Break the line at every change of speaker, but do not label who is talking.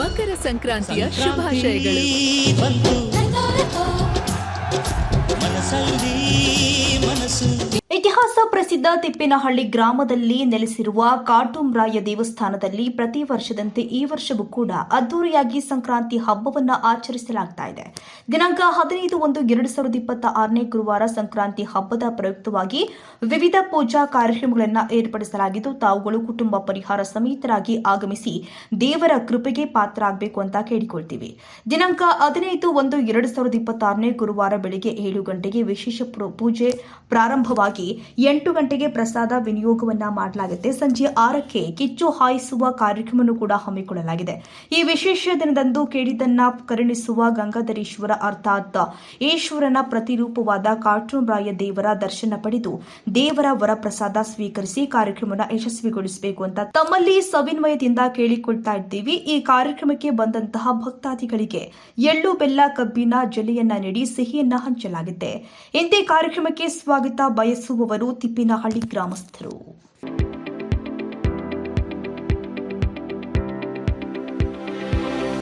ಮಕರ ಸಂಕ್ರಾಂತಿಯ ಶುಭಾಶಯಗಳು.
ಇತಿಹಾಸ ಪ್ರಸಿದ್ಧ ತಿಪ್ಪಿನಹಳ್ಳಿ ಗ್ರಾಮದಲ್ಲಿ ನೆಲೆಸಿರುವ ಕಾಟುಮ್ರಾಯ ದೇವಸ್ಥಾನದಲ್ಲಿ ಪ್ರತಿ ವರ್ಷದಂತೆ ಈ ವರ್ಷವೂ ಕೂಡ ಅದ್ದೂರಿಯಾಗಿ ಸಂಕ್ರಾಂತಿ ಹಬ್ಬವನ್ನು ಆಚರಿಸಲಾಗ್ತಾ ಇದೆ. ದಿನಾಂಕ ಹದಿನೈದು ಒಂದು ಎರಡು ಸಾವಿರದ ಇಪ್ಪತ್ತ ಆರನೇ ಗುರುವಾರ ಸಂಕ್ರಾಂತಿ ಹಬ್ಬದ ಪ್ರಯುಕ್ತವಾಗಿ ವಿವಿಧ ಪೂಜಾ ಕಾರ್ಯಕ್ರಮಗಳನ್ನು ಏರ್ಪಡಿಸಲಾಗಿದ್ದು, ತಾವುಗಳು ಕುಟುಂಬ ಪರಿಹಾರ ಸಮೇತರಾಗಿ ಆಗಮಿಸಿ ದೇವರ ಕೃಪೆಗೆ ಪಾತ್ರರಾಗಬೇಕು ಅಂತ ಕೇಳಿಕೊಳ್ತೀವಿ. ದಿನಾಂಕ ಹದಿನೈದು ಒಂದು ಎರಡು ಸಾವಿರದ ಇಪ್ಪತ್ತಾರನೇ ಗುರುವಾರ ಬೆಳಗ್ಗೆ ಏಳು ಗಂಟೆಗೆ ವಿಶೇಷ ಪೂಜೆ ಪ್ರಾರಂಭವಾಗಿ ಎಂಟು ಗಂಟೆಗೆ ಪ್ರಸಾದ ವಿನಿಯೋಗವನ್ನ ಮಾಡಲಾಗುತ್ತೆ. ಸಂಜೆ ಆರಕ್ಕೆ ಕಿಚ್ಚು ಹಾಯಿಸುವ ಕಾರ್ಯಕ್ರಮವನ್ನು ಕೂಡ ಹಮ್ಮಿಕೊಳ್ಳಲಾಗಿದೆ. ಈ ವಿಶೇಷ ದಿನದಂದು ಕೇಳಿದ್ದನ್ನ ಕರುಣಿಸುವ ಗಂಗಾಧರೇಶ್ವರ ಅರ್ಥಾತ್ ಈಶ್ವರನ ಪ್ರತಿರೂಪವಾದ ಕಾಟುಂಬರಾಯ ದೇವರ ದರ್ಶನ ಪಡೆದು ದೇವರ ವರಪ್ರಸಾದ ಸ್ವೀಕರಿಸಿ ಕಾರ್ಯಕ್ರಮವನ್ನು ಯಶಸ್ವಿಗೊಳಿಸಬೇಕು ಅಂತ ತಮ್ಮಲ್ಲಿ ಸವಿನ್ವಯದಿಂದ ಕೇಳಿಕೊಳ್ತಾ ಇದ್ದೀವಿ. ಈ ಕಾರ್ಯಕ್ರಮಕ್ಕೆ ಬಂದಂತಹ ಭಕ್ತಾದಿಗಳಿಗೆ ಎಳ್ಳು, ಬೆಲ್ಲ, ಕಬ್ಬಿನ, ಜಲೆಯನ್ನ ನೀಡಿ ಸಿಹಿಯನ್ನ ಹಂಚಲಾಗಿದೆ ಇಂದೇ ಕಾರ್ಯಕ್ರಮಕ್ಕೆ ಸ್ವಾಗತ ಬಯಸುವವರು ತಿಪ್ಪಿನಹಳ್ಳಿ ಗ್ರಾಮಸ್ಥರು.